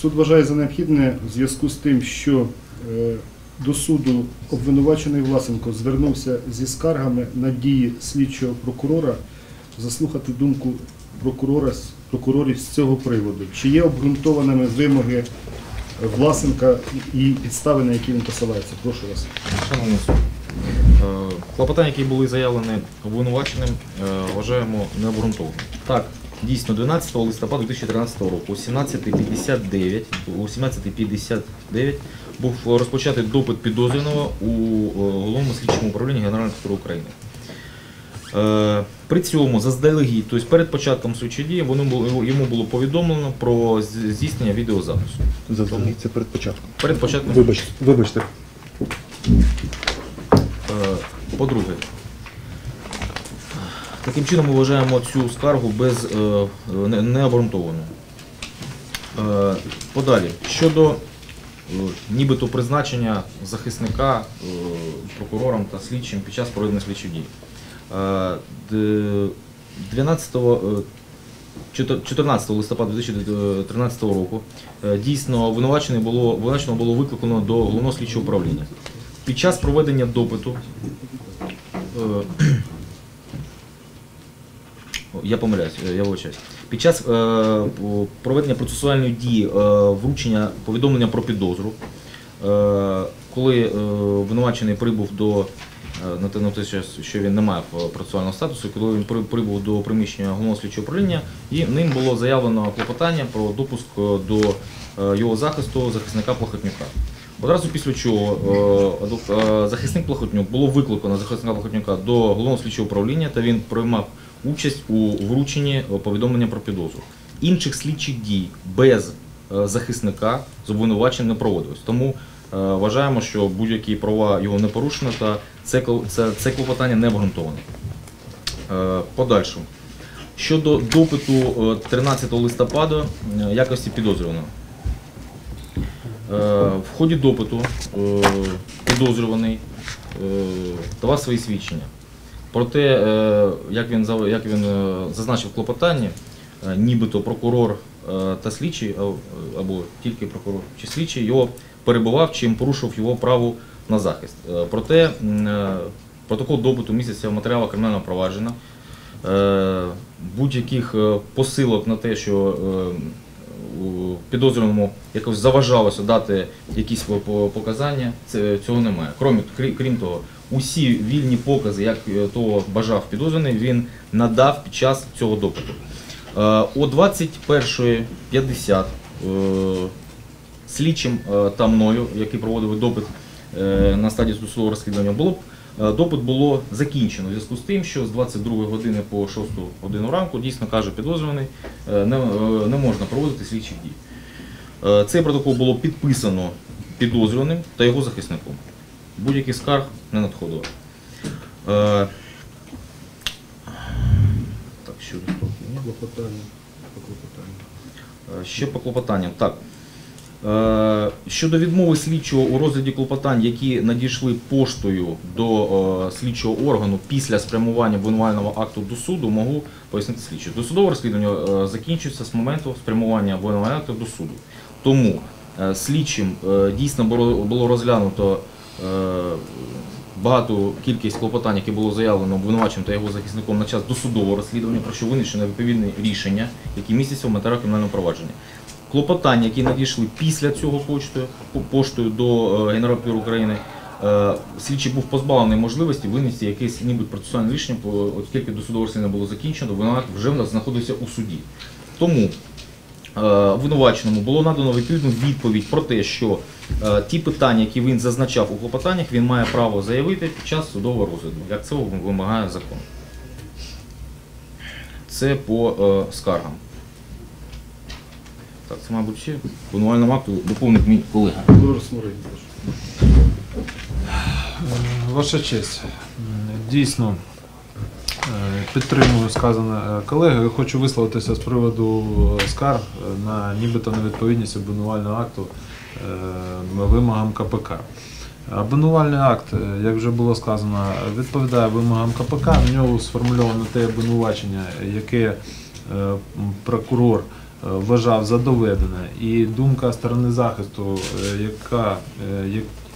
Суд вважає за необхідне в зв'язку з тим, що е, до суду обвинувачений Власенко звернувся зі скаргами на дії слідчого прокурора, заслухати думку прокурора прокурорів з цього приводу. Чи є обґрунтованими вимоги Власенка і підстави, на які він посилається? Прошу вас. Шановний суд, е, клопотання, які були заявлені обвинуваченим, е, вважаємо необґрунтованим. Так, дійсно, 12 листопада 2013 року о 17.59 о 17.59 був розпочатий допит підозрюваного у е, головному слідчому управлінні Генеральної прокуратури України. Е, При цьому заздалегідь, тобто перед початком слідчої дії, йому було повідомлено про здійснення відеозапису. Заздалегідь, це перед початком. Перед початком Вибачте, вибачте. Е, По-друге, таким чином ми вважаємо цю скаргу без е, необґрунтованою. Е, Подалі, щодо е, нібито призначення захисника прокурором та слідчим під час проведення слідчих дій. Е, 12 е, 14 листопада 2013 року дійсно обвинувачене було, обвинуваченого було викликано до головного слідчого управління. Під час проведення допиту я помиляюсь, е, я вибачаюсь. Під час е, проведення процесуальної дії е, вручення повідомлення про підозру, е, коли е, обвинувачений прибув до е, на те, на те, що- він не має е, процесуального статусу, коли він прибув до приміщення головного слідчого управління, і ним було заявлено клопотання про допуск до його захисту захисника Плохотнюка. Одразу після чого захисник Плохотнюк було викликано захисника Плохотнюка до головного слідчого управління та він приймав участь у врученні е, повідомлення про підозру. Інших слідчих дій без е, захисника з обвинувачень не проводилось. Тому е, вважаємо, що будь-які права його не порушено та це, клопотання не обґрунтоване. Е, Подальшому. Щодо допиту е, 13 листопада якості підозрюваного. В ході допиту підозрюваний давав свої свідчення. Проте, е, як він, як він е, зазначив в клопотанні, е, нібито прокурор та слідчий, або тільки прокурор чи слідчий, його перебував, чим порушив його право на захист. Проте протокол допиту місяця в матеріалах кримінального провадження. Будь-яких посилок на те, що підозрюваному якось заважалося дати якісь по- по- показання, цього немає. Крім того, усі вільні покази, як е, того бажав підозрюваний, він надав під час цього допиту. Е, О 21.50 е, слідчим та мною, які проводили допит на стадії досудового розслідування, було допит було закінчено в зв'язку з тим, що з 22 години по 6 годину ранку дійсно каже підозрюваний, не, можна проводити слідчих дій. Цей протокол було підписано підозрюваним та його захисником. Будь-яких скарг не надходило. Е, Так, що ні? Клопотання. По клопотанню. Е, Ще по клопотанням. Так. Е, Щодо відмови слідчого у розгляді клопотань, які надійшли поштою до е, слідчого органу після спрямування обвинувального акту до суду, можу пояснити слідчу. Досудове розслідування закінчується з моменту спрямування обвинувального акту до суду. Тому слідчим дійсно було розглянуто багату кількість клопотань, які було заявлено обвинуваченим та його захисником на час досудового розслідування, про що винесено відповідне рішення, які містяться в матеріалах кримінального провадження. Клопотання, які надійшли після цього поштою, по- поштою до е, Генерального України, е, слідчий був позбавлений можливості винести якесь ніби процесуальне рішення, оскільки досудове розслідування було закінчено, винуват вже в нас знаходився у суді. Тому е, обвинуваченому було надано відповідну відповідь про те, що е, ті питання, які він зазначав у клопотаннях, він має право заявити під час судового розгляду, як це вимагає закон. Це по е, скаргам. Так, це, мабуть, ще в обвинувальному акту доповнить мій колега. Ваша честь, дійсно е, підтримую сказане е, колеги. Хочу висловитися з приводу е, скарг е, на нібито невідповідність обвинувального акту е, вимогам КПК. Обвинувальний акт, е, як вже було сказано, відповідає вимогам КПК. В ньому сформульовано те обвинувачення, яке е, прокурор вважав за доведене, і думка сторони захисту, е, яка е, як е,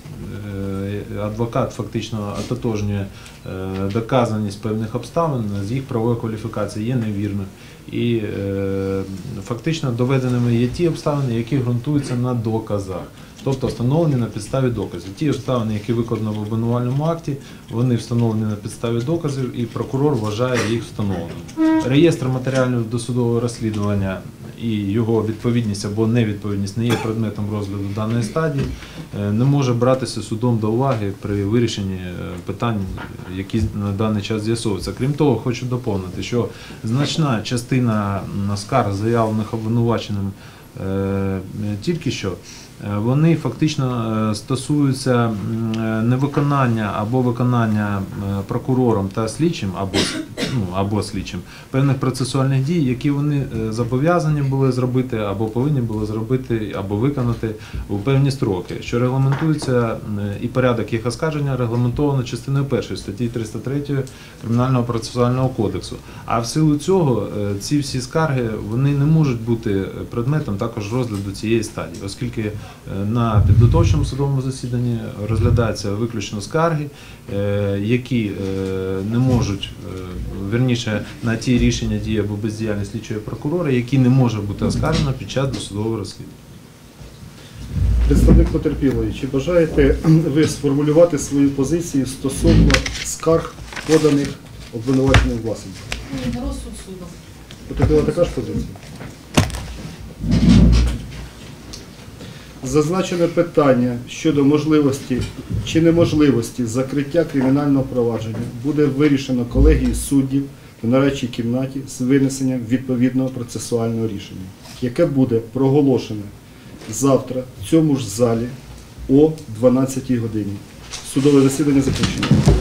адвокат фактично ототожнює е, доказаність певних обставин з їх правової кваліфікації є невірною. І е, фактично доведеними є ті обставини, які ґрунтуються на доказах, тобто встановлені на підставі доказів. Ті обставини, які викладено в обвинувальному акті, вони встановлені на підставі доказів, і прокурор вважає їх встановленими. Реєстр матеріалів досудового розслідування і його відповідність або невідповідність не є предметом розгляду даної стадії, е, не може братися судом до уваги при вирішенні е, питань, які на даний час з'ясовуються. Крім того, хочу доповнити, що значна частина скарг, заявлених обвинуваченим е, тільки що, вони фактично стосуються невиконання або виконання прокурором та слідчим або, ну, або слідчим певних процесуальних дій, які вони е, зобов'язані були зробити, або повинні були зробити, або виконати у певні строки, що регламентується і порядок їх оскарження регламентовано частиною першої статті 303 Кримінального процесуального кодексу. А в силу цього е, ці всі скарги вони не можуть бути предметом також розгляду цієї стадії, оскільки е, на підготовчому судовому засіданні розглядаються виключно скарги, е, які е, не можуть, е, верніше на ті рішення дії або бездіяльність слідчого прокурора, які не може бути оскаржено під час досудового розслідування. Представник потерпілої, чи бажаєте ви сформулювати свою позицію стосовно скарг, поданих обвинуваченим власником? Ні, на розсуд суду. Потерпіла така ж позиція? Зазначене питання щодо можливості чи неможливості закриття кримінального провадження буде вирішено колегією суддів в нарадчій кімнаті з винесенням відповідного процесуального рішення, яке буде проголошене завтра в цьому ж залі о 12 годині. Судове засідання закінчено.